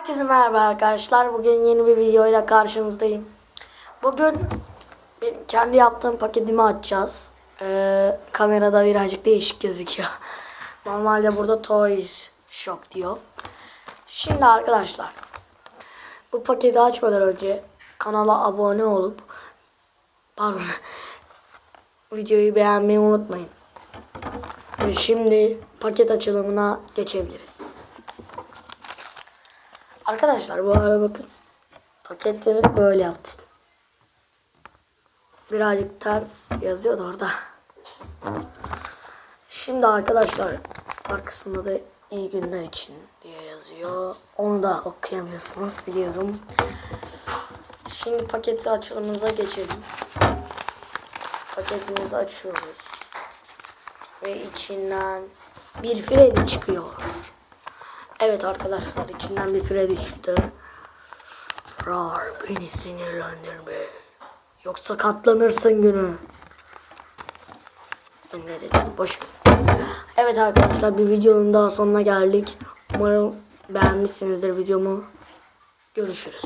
Herkese merhaba arkadaşlar. Bugün yeni bir videoyla karşınızdayım. Bugün benim kendi yaptığım paketimi açacağız. Ee, kamerada birazcık değişik gözüküyor. Normalde burada Toys Shop diyor. Şimdi arkadaşlar bu paketi açmadan önce kanala abone olup pardon videoyu beğenmeyi unutmayın. Şimdi paket açılımına geçebiliriz. Arkadaşlar bu arada bakın. Paketimi böyle yaptım. Birazcık ters yazıyordu orada. Şimdi arkadaşlar arkasında da iyi günler için diye yazıyor. Onu da okuyamıyorsunuz biliyorum. Şimdi paketi açılımımıza geçelim. Paketimizi açıyoruz. Ve içinden bir Freddy çıkıyor. Evet arkadaşlar içinden bir Freddy çıktı. Rar beni sinirlendirme. Yoksa katlanırsın günü. Ben ne dedim boş ver. Evet arkadaşlar bir videonun daha sonuna geldik. Umarım beğenmişsinizdir videomu. Görüşürüz.